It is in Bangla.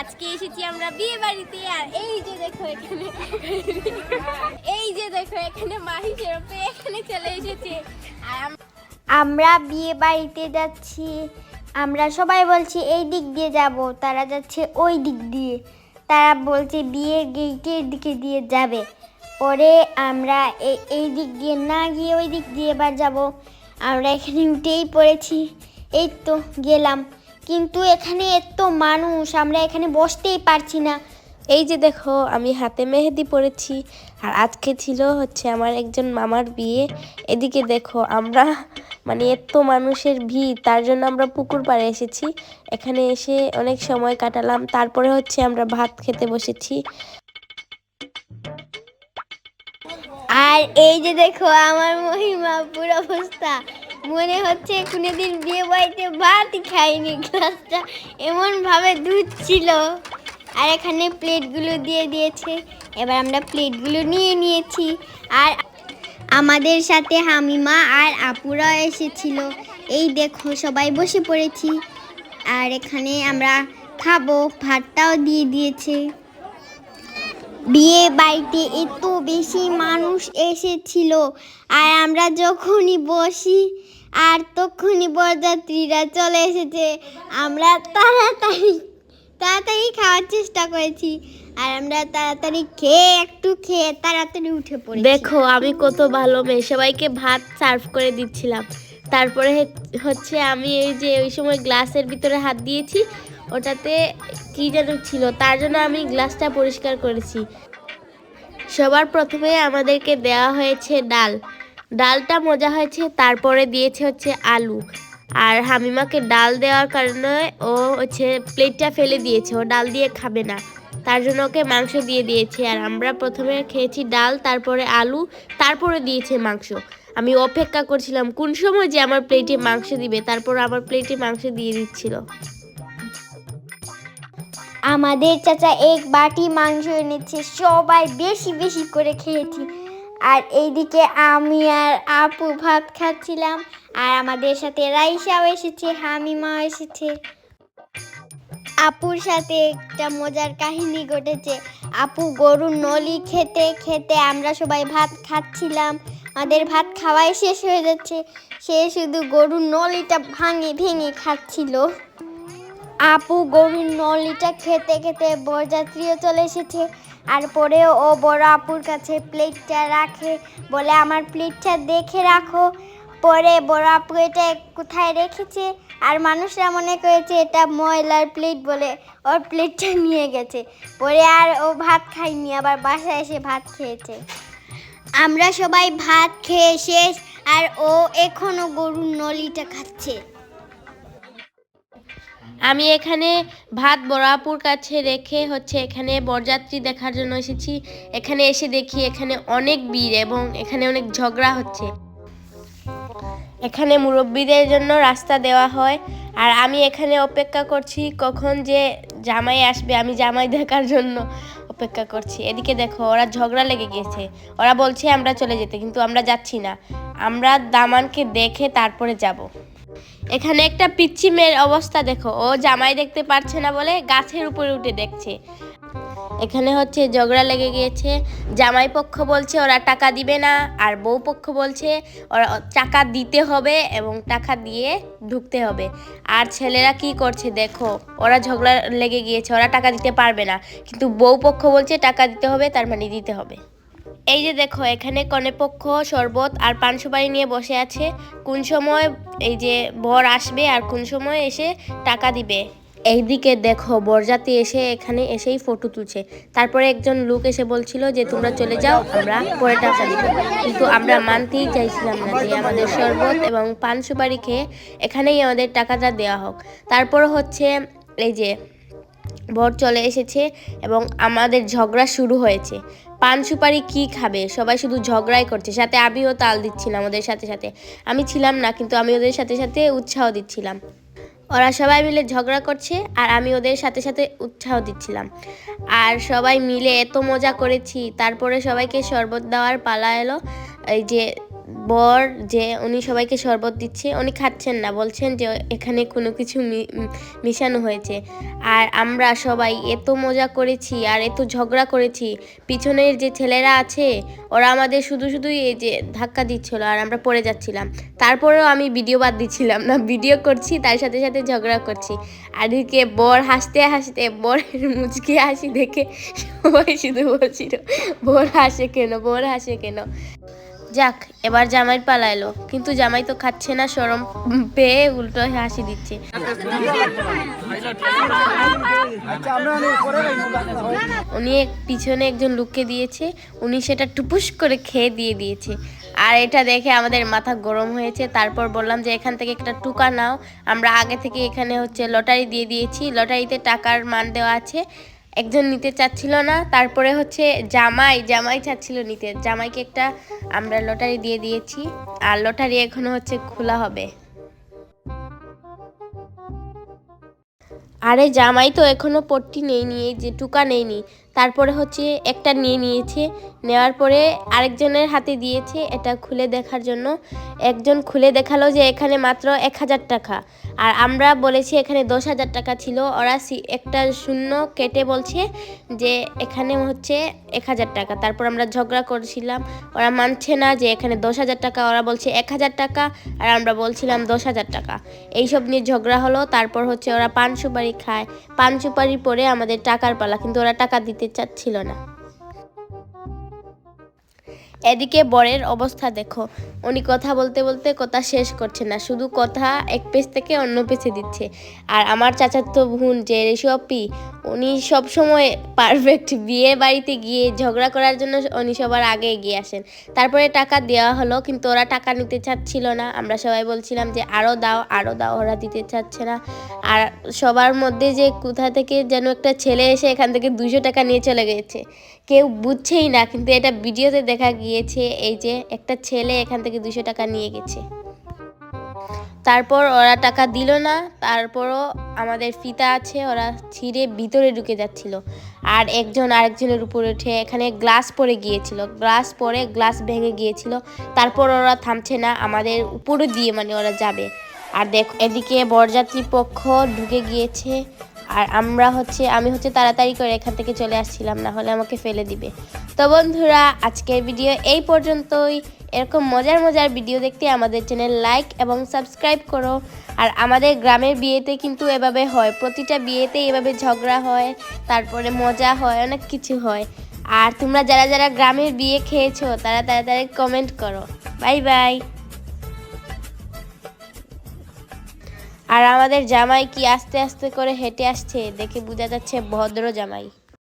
আজকে এসেছি আমরা বিয়ে বাড়িতে, আর এই যে দেখো এখানে। এই যে দেখো এখানে মাহি সেরপে এখানে চলে এসেছে। আর আমরা বিয়ে বাড়িতে যাচ্ছি। আমরা সবাই বলছি, এই দিক দিয়ে যাব। তারা যাচ্ছে ওই দিক দিয়ে। তারা বলছে, বিয়ের গেটের দিকে দিয়ে যাবে। পরে আমরা এই এই দিক দিয়ে না গিয়ে ওই দিক দিয়ে এবার যাব। আমরা এখানে উঠেই পড়েছি। এই তো গেলাম। কিন্তু এখানে এত মানুষ আমরা এখানে বসতেই পারছি না। এই যে দেখো আমি হাতে মেহেদি পরেছি আর আজকে ছিল হচ্ছে আমার একজন মামার বিয়ে। এদিকে দেখো আমরা মানে এত মানুষের ভিড় তার জন্য আমরা পুকুর পাড়ে এসেছি। এখানে এসে অনেক সময় কাটালাম তারপরে হচ্ছে আমরা ভাত খেতে বসেছি। আর এই যে দেখো আমার মহিমা পুরো অবস্থা। মনে হচ্ছে কোনোদিন বিয়ে বাড়িতে ভাত খাইনি, গ্লাসটা এমন ভাবে দুধ ছিল আর এখানে প্লেটগুলো দিয়ে দিয়েছে। এবার আমরা প্লেটগুলো নিয়ে নিয়েছি। আর আমাদের সাথে হামিমা আর আপুরা এসেছিল। এই দেখো, সবাই বসে পড়েছি। আর এখানে আমরা খাব, ভাতটাও দিয়ে দিয়েছে। বিয়ে বাড়িতে এত বেশি মানুষ এসেছিল। আর আমরা যখনই বসি আর তখনই বরযাত্রীরা চলে এসেছে। আমরা তাড়াতাড়ি তাড়াতাড়ি খাওয়ার চেষ্টা করেছি। আর আমরা তাড়াতাড়ি খেয়ে, একটু খেয়ে তাড়াতাড়ি উঠে পড়ি দেখো, আমি কত ভালো মেয়ে। সবাইকে ভাত সার্ভ করে দিচ্ছিলাম। তারপরে হচ্ছে আমি এই যে ওই সময় গ্লাসের ভিতরে হাত দিয়েছি, ওটাতে কী যেন ছিল, তার জন্য আমি গ্লাসটা পরিষ্কার করেছি। সবার প্রথমে আমাদেরকে দেওয়া হয়েছে ডাল। ডালটা মজা হয়েছে, তারপরে দিয়েছে হচ্ছে আলু। আর হামিমাকে ডাল দেওয়ার কারণে ও হচ্ছে প্লেটটা ফেলে দিয়েছে, ও ডাল দিয়ে খাবে না। তার জন্য ওকে মাংস দিয়ে দিয়েছে। আর আমরা প্রথমে খেয়েছি ডাল, তারপরে আলু, তারপরে দিয়েছে মাংস। আমি অপেক্ষা করছিলাম, কোন সময় যে আমার প্লেটে মাংস দিবে, তারপর আমার প্লেটে মাংস দিয়ে দিচ্ছিল। আমাদের চাচা এক বাটি মাংস এনেছে, সবাই বেশি বেশি করে খেয়েছি। আর এইদিকে আমি আর আপু ভাত খাচ্ছিলাম, আর আমাদের সাথে রাইসাও এসেছে, হামিমাও এসেছে। আপুর সাথে একটা মজার কাহিনী ঘটেছে। আপু গরুর নলি খেতে খেতে আমরা সবাই ভাত খাচ্ছিলাম। আমাদের ভাত খাওয়াই শেষ হয়ে যাচ্ছে। সে শুধু গরুর নলিটা ভাঙে, ভেঙে খাচ্ছিল। আপু গরুর নলিটা খেতে খেতে বরযাত্রীও চলে এসেছে। আর পরে ও বড় আপুর কাছে প্লেটটা রাখে বলে আমার প্লেটটা দেখে রাখো। পরে বড় আপু এটা কোথায় রেখেছে? আর মানুষরা মনে করেছে এটা ময়লার প্লেট বলে ওর প্লেটটা নিয়ে গেছে। পরে আর ও ভাত খায়নি, আবার বাসায় এসে ভাত খেয়েছে। আমরা সবাই ভাত খেয়ে শেষ, আর ও এখনও গরুর নলিটা খাচ্ছে। আমি এখানে ভাত বড়াপুর কাছে রেখে হচ্ছে এখানে বরযাত্রী দেখার জন্য এসেছি। এখানে এসে দেখি এখানে অনেক ভিড় এবং এখানে অনেক ঝগড়া হচ্ছে। এখানে মুরব্বীদের জন্য রাস্তা দেওয়া হয় আর আমি এখানে অপেক্ষা করছি কখন যে জামাই আসবে, আমি জামাই দেখার জন্য অপেক্ষা করছি। এদিকে দেখো, ওরা ঝগড়া লেগে গিয়েছে ওরা বলছে আমরা চলে যেতে, কিন্তু আমরা যাচ্ছি না। আমরা দামানকে দেখে তারপরে যাব। এখানে একটা পিচ্ছি মেয়ের অবস্থা দেখো। ও জামাই দেখতে পারছে না বলে গাছের উপরে উঠে দেখছে। এখানে হচ্ছে ঝগড়া লেগে গিয়েছে। জামাই পক্ষ বলছে, ওরা টাকা দিবে না। আর বউ পক্ষ বলছে, ওরা টাকা দিতে হবে এবং টাকা দিয়ে ঢুকতে হবে। আর ছেলেরা কি করছে দেখো, ওরা ঝগড়া লেগে গিয়েছে, ওরা টাকা দিতে পারবে না। কিন্তু বউ পক্ষ বলছে, টাকা দিতে হবে, তার মানে দিতে হবে। এই যে দেখো, এখানে কনেপক্ষ শরবত আর পান সুপারি নিয়ে বসে আছে। কোন সময় এই যে বর আসবে আর কোন সময় এসে টাকা দিবে। এইদিকে দেখো, বরযাত্রী এসে এখানে এসেই ফটো তুলছে। তারপরে একজন লোক এসে বলছিল যে, তোমরা চলে যাও, আমরা পরে টাকা দিব। কিন্তু আমরা মানতেই চাইছিলাম না যে, আমাদের শরবত এবং পান সুপারি খেয়ে এখানেই আমাদের টাকাটা দেওয়া হোক। তারপর হচ্ছে, এই যে বর চলে এসেছে এবং আমাদের ঝগড়া শুরু হয়েছে। পান সুপারি কি খাবে? সবাই শুধু ঝগড়াই করছে। সাথে আমিও তাল দিচ্ছিলাম ওদের সাথে সাথে। আমি ছিলাম না, কিন্তু আমি ওদের সাথে সাথে উৎসাহ দিচ্ছিলাম। ওরা সবাই মিলে ঝগড়া করছে আর আমি ওদের সাথে সাথে উৎসাহ দিচ্ছিলাম। আর সবাই মিলে এত মজা করেছি। তারপরে সবাইকে শরবত দেওয়ার পালা এলো। এই যে বর যে উনি সবাইকে শরবত দিচ্ছে, উনি খাচ্ছেন না, বলছেন যে এখানে কোনো কিছু মিশানো হয়েছে। আর আমরা সবাই এত মজা করেছি আর এত ঝগড়া করেছি, পিছনের যে ছেলেরা আছে, ওরা আমাদের শুধু শুধুই এই যে ধাক্কা দিচ্ছিল আর আমরা পড়ে যাচ্ছিলাম। তারপরেও আমি ভিডিও বাদ দিচ্ছিলাম না, ভিডিও করছি, তার সাথে সাথে ঝগড়া করছি। আর এদিকে বর হাসতে হাসতে, বরের মুচকে হাসি দেখে সবাই শুধু বলছিল, বর হাসে কেন, বর হাসে কেন? যাক, এবার জামাই পালাইলো। কিন্তু জামাই তো খাচ্ছে না, সরম পেয়ে উল্টো হাসি দিচ্ছে। উনি এক পিছনে একজন লোককে দিয়েছে, উনি সেটা টুপুস করে খেয়ে দিয়ে দিয়েছে। আর এটা দেখে আমাদের মাথা গরম হয়েছে। তারপর বললাম যে, এখান থেকে একটা টুকা নাও। আমরা আগে থেকে এখানে হচ্ছে লটারি দিয়ে দিয়েছি। লটারিতে টাকার মান দেওয়া আছে। একজন নিতে চাচ্ছিল না, তারপরে হচ্ছে জামাই জামাই চাচ্ছিল নিতে। জামাইকে একটা আমরা লটারি দিয়ে দিয়েছি, আর লটারি এখনও হচ্ছে খোলা হবে। আরে জামাই তো এখনও পট্টি নেইনি এই যে টুকা নেইনি তারপরে হচ্ছে একটা নিয়ে নিয়েছে, নেওয়ার পরে আরেকজনের হাতে দিয়েছে, এটা খুলে দেখার জন্য। একজন খুলে দেখাল যে এখানে মাত্র এক হাজার টাকা। আর আমরা বলেছি এখানে দশ হাজার টাকা ছিল, ওরা একটা শূন্য কেটে বলছে যে এখানে হচ্ছে এক হাজার টাকা। তারপর আমরা ঝগড়া করছিলাম, ওরা মানছে না যে এখানে দশ হাজার টাকা, ওরা বলছে এক হাজার টাকা, আর আমরা বলছিলাম দশ হাজার টাকা। এইসব নিয়ে ঝগড়া হলো, তারপর হচ্ছে ওরা পান সুপারি খায়। পান সুপারি পরে আমাদের টাকার পালা কিন্তু ওরা টাকা দিতে চাচ্ছিল না। এদিকে বরের অবস্থা দেখো। উনি কথা বলতে বলতে কথা শেষ করছে না, শুধু কথা এক পেজ থেকে অন্য পেজে দিচ্ছে। আর আমার চাচার তো বোন যে রেশপি উনি সবসময় পারফেক্ট বিয়ে বাড়িতে গিয়ে ঝগড়া করার জন্য উনি সবার আগে এগিয়ে আসেন। তারপরে টাকা দেওয়া হলো, কিন্তু ওরা টাকা নিতে চাচ্ছিল না। আমরা সবাই বলছিলাম যে আরও দাও আরও দাও, ওরা দিতে চাচ্ছে না। আর সবার মধ্যে যে কোথা থেকে যেন একটা ছেলে এসে এখান থেকে দুশো টাকা নিয়ে চলে গেছে। কেউ বুঝছেই না, কিন্তু এটা ভিডিওতে দেখা গিয়েছে এই যে একটা ছেলে এখান থেকে দুশো টাকা নিয়ে গেছে। তারপর ওরা টাকা দিল না, তারপরও আমাদের ফিতা আছে, ওরা ছিঁড়ে ভিতরে ঢুকে যাচ্ছিল। আর একজন আরেকজনের উপরে উঠে এখানে গ্লাস পড়ে গিয়েছিল, গ্লাস পরে গ্লাস ভেঙে গিয়েছিল। তারপর ওরা থামছে না, আমাদের উপরে দিয়ে মানে ওরা যাবে। আর দেখ, এদিকে বরযাত্রী পক্ষ ঢুকে গিয়েছে। আর আমরা হচ্ছে, আমি হচ্ছে তাড়াতাড়ি করে এখান থেকে চলে আসছিলাম, না হলে আমাকে ফেলে দিবে। তো বন্ধুরা, আজকের ভিডিও এই পর্যন্তই। এরকম মজার মজার ভিডিও দেখতে আমাদের চ্যানেল লাইক এবং সাবস্ক্রাইব করো। আর আমাদের গ্রামের বিয়েতে কিন্তু এভাবে হয়, প্রতিটা বিয়েতে এভাবে ঝগড়া হয়, তারপরে মজা হয়, অনেক কিছু হয়। আর তোমরা যারা যারা গ্রামের বিয়ে খেয়েছো, তারা তাড়াতাড়ি কমেন্ট করো। বাই বাই আর আমাদের জামাই কি আস্তে আস্তে করে হেঁটে আসছে দেখে বোঝা যাচ্ছে ভদ্র জামাই।